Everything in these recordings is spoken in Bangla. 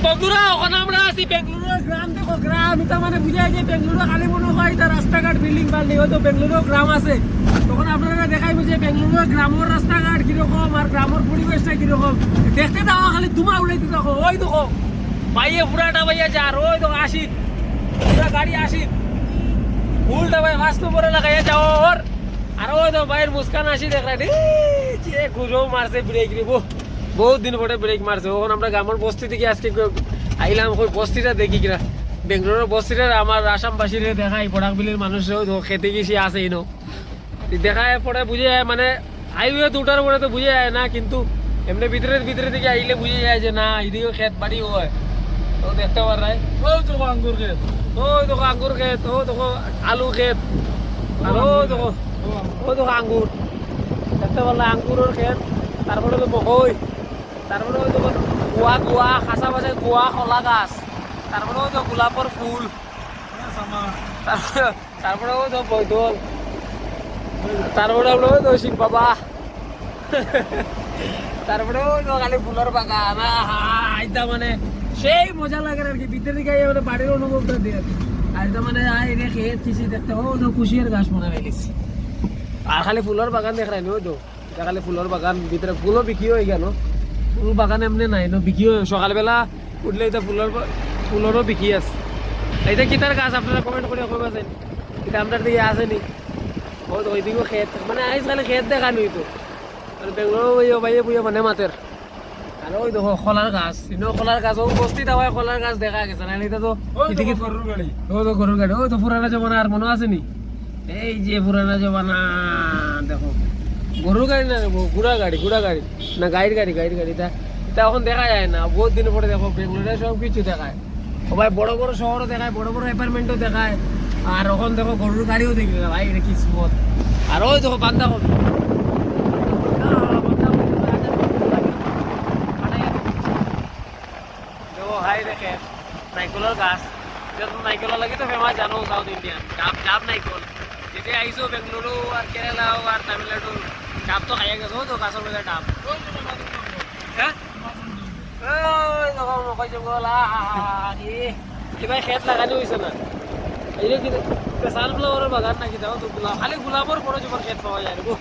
বন্ধুরা আমরা আছি বেঙ্গালুরুর গ্রাম। দেখো, গ্রাম, এটা মানে বুঝাই যে খালি মনে হয়, এটা রাস্তাঘাট, বিল্ডিং বাল্ডিং হয়তো বেঙ্গালুরু গ্রাম আছে। তখন আপনারা দেখাইব যে বেঙ্গালুরুর গ্রামের রাস্তাঘাট কীরকম আর গ্রামের পরিবেশটা কীরকম। দেখতে দাও, খালি ধুমা উড়াইতে দেখো। ওই দেখো, বাইয়ে পুরাটা বাইয়া যা, আর ওই দেখো আসি পুরা গাড়ি আসি উল্টা ভাই পাঁচ নম্বরে লাগাইয়া যাও ওর। আর ওই তো মুস্কান আসি দেখলা যে গুজো মারছে ব্রেক রে বহু বহুত দিন পরে ব্রেক মারছে। ওখন আমরা গ্রামের বস্তি থেকে আজকে আইলাম ওই বস্তিটা দেখি কিনা। বেঙ্গালোরের বস্তিটা আমার আসামবাসীরে দেখাই বড়াকবিলির মানুষরাও খেতে গেছি, আছে ইনো দেখায় পরে বুঝে যায় মানে হাইওয়ে উঠার পরে তো বুঝে যায় না, কিন্তু এমনি ভিতরে ভিতরে দিকে আইলে বুঝে যায় যে না এদিকে খেত বাড়ি হয়। তো দেখতে পার রায় ওই তো আঙ্গুর খেত, ওই দেখো আঙ্গুর খেত, ও দেখো আলু খেত, আর ওই দেখো ওই দেখো আঙ্গুর। দেখতে পারলে আঙ্গুরের খেত, তারপরে তো মকই তারপরে ওই দেখো কুয়া কুয়া খাসা বাসে কুয়া কলা গাছ। তারপরে ওই তো গোলাপর ফুল। তারপরে ওই তো বৈদল। তারপরে হলো ওই তো শিব বাবা। তারপরে তো খালি ফুলের বাগান আইতা মানে। সেই মজা লাগে আর কি ভিতরে আইয়া মানে বাড়ির অনুভবটা দিয়ে। এটা মানে আই রে খেত কিছু দেখতে ও তো খুশির গাছ মনে ফেলিস আর খালি ফুলের বাগান দেখ রাই ওই তো খালি ফুলের বাগান ভিতরে ফুলও বিক্রি হয়ে গেল ফুল বাগান এমনি নাই ন বিক্রি হয়ে। সকালবেলা উঠলে এটা ফুলের ফুলেরও বিক্রি আছে। এটা কি তার গাছ আপনারা কমেন্ট করে কবেছেন এটা আপনার দিকে আসেনি ওইদিকেও খেত। মানে আজকাল খেত দেখা নই তো আর বেঙ্গলোর বইয়ে বইয়ে মানে মাতের আর ওই দেখো খোলার গাছ। ইনো খোলার গাছ। ও বস্তি দাওয়ায় খোলার গাছ দেখা গেছে। না এটা তো এদিকে ও তো গরুর গাড়ি। ও তো পুরানা জমানা আর মনে আছে নি? এই যে পুরানা জমানা দেখো গরুর গাড়ি না ও গুড়া গাড়ি, গুড়া না গাড়ির গাড়ি গাড়ির গাড়ি। তা তা এখন দেখা যায় না, বহুত দিন পরে দেখো বেঙ্গলোরে সব কিছু দেখায়। সবাই বড় বড় শহরও দেখায়, বড় বড় অ্যাপার্টমেন্টও দেখায়। আর এখন দেখো গরুর গাড়িও দেখবে না ভাই এটা কি স্মত আর ওই দেখো বান্ধা কবি। দেখো নাইকলের গাছ। যেহেতু নাইকলের লাগে তো জানো সাউথ ইন্ডিয়ান ডাব ডাব নাইকল যেতিয়া আহিছো বেংগলুরু আর কেরালা আর তামিলনাড়ু। ডাব তো খাইয়া গেছো তো গাছের মধ্যে ডাব হ্যাঁ খেত লাগানি হয়েছে না এই যে সানফ্লাওয়ারের বাগান নাকি দেখো তো গোলাপ খালি গোলাপের বড় জবর খেত পাওয়া যায় গো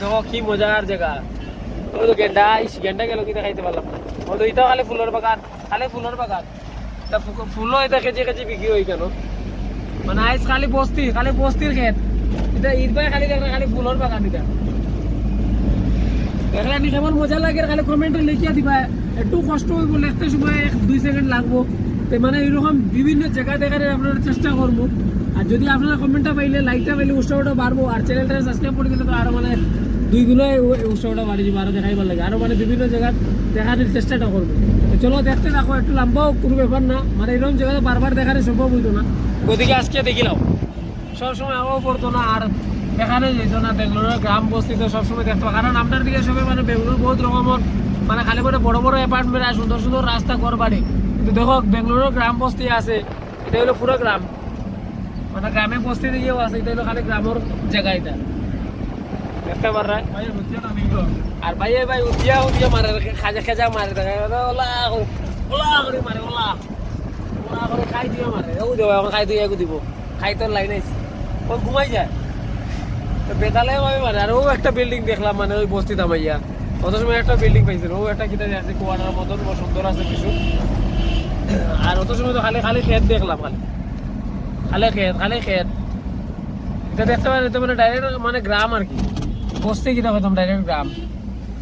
দেখো কি মজার জায়গা ওই তো গেন্ডা ইস গেন্ডা গেল কি দেখাইতে পারলাম ও তো ইটাও খালি ফুলের বাগান খালি ফুলের বাগান তা ফু- ফুলও এটা কেজি কেজি বিক্রি হই কেন মানে আইস খালি বস্তি খালি বস্তির খেত এটা ঈদ খালি দেখলে খালি ফুলের বাগান এটা দেখলে আমি মজা লাগে, খালি কমেন্টে লিখিয়া দিবা। একটু কষ্ট হইব লিখতে সময় দুই সেকেন্ড লাগবো। তো মানে এরকম বিভিন্ন জায়গা দেখার আপনারা চেষ্টা করব আর যদি আপনারা কমেন্টটা পাইলে লাইকটা পাইলে উৎসাহটা বাড়বো আর চ্যানেলটা সাবস্ক্রাইব করে দিলে তো আরও মানে দুই গুলো উৎসাহটা বাড়ি যাব আরও দেখাইবার লাগে। আরও মানে বিভিন্ন জায়গা দেখার চেষ্টাটা করব চলো, দেখতে থাকো, একটু লম্বাও কোনো ব্যাপার না। মানে এরকম জায়গায় বারবার দেখার সম্ভব হইতো না। ওদিকে আজকে দেখিলাম সবসময় আবহাওয়া পড়তো না আর এখানে যেত না বেঙ্গলোরের গ্রাম বস্তিতে সবসময় দেখতো কারণ আপনার দিকে সবাই মানে বেঙ্গলোর বহুত রকমের মানে খালি করে বড় বড় অ্যাপার্টমেন্ট আর সুন্দর সুন্দর রাস্তা ঘর বাড়ি। কিন্তু দেখো বেঙ্গলোরের গ্রাম বস্তি আছে এটা হলো পুরো গ্রাম। মানে গ্রামে বস্তি দিকেও আছে এটা হলো খালি গ্রামের জায়গা এটা। দেখতে পার আর ভাই ভাই উঠিয়া উঠিয়া মারে খাজা খাজা মারে দেখে ওলা ওলা করে মারে ওলা। ওলা করে খাই দিয়ে মারে ও দেবো এখন খাই দিয়ে দিব। খাই তোর লাইন আইছে ও ঘুমাই যায়। তো বেতালে ভাবে মানে আর ও একটা বিল্ডিং দেখলাম মানে ওই বস্তি দামাইয়া অত সময় একটা বিল্ডিং পাইছিল, ও একটা কিতা আছে কোয়াটার মতন ও সুন্দর আছে কিছু। আর অত সময় তো খালি খালি খেত দেখলাম, খালি। খালি খেত খালি খেত। এটা দেখতে পারেন এটা মানে ডাইরেক্ট মানে গ্রাম আর কি। বসতে কিনা পেতাম ডাইরেক্ট গ্রাম।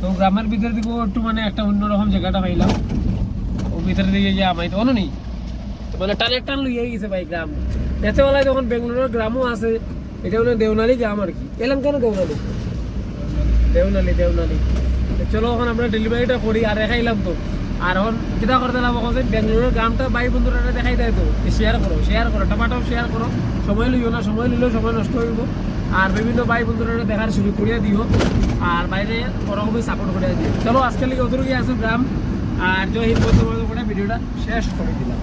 তো গ্রামের ভিতরে দিকে একটু মানে একটা অন্যরকম জায়গাটা পাইলাম। ও ভিতরে দিকে গিয়ে আমায় তো নেই তো মানে টানের টান লইয়ে গেছে ভাই গ্রাম। বেলায় যখন বেঙ্গালোরের গ্রামও আছে, এটা হলো দেওনালি গ্রাম আর কি। এলাম কেন দেওনালি? দেওনালি দেওনালি। চলো এখন আমরা ডেলিভারিটা করি আর দেখাইলাম তো। আর এখন কিতা করতে লাভ যে বেঙ্গালোরের গ্রামটা ভাই বন্ধুরা দেখাই দেয় তো। শেয়ার করো শেয়ার করো টমাটো শেয়ার করো। সময় লইও না, সময় নিলেও সময় নষ্ট হইব। আর বিভিন্ন ভাই বন্ধুরা দেখার শুরু করিয়া দিও। আর বাইরে ওরকমই সাপোর্ট করে দিও। চলো, আজকে লিগে অতটুকু আসো গ্রাম আর জয় হিন্দ বন্ধু করে ভিডিওটা শেষ করে দিলাম।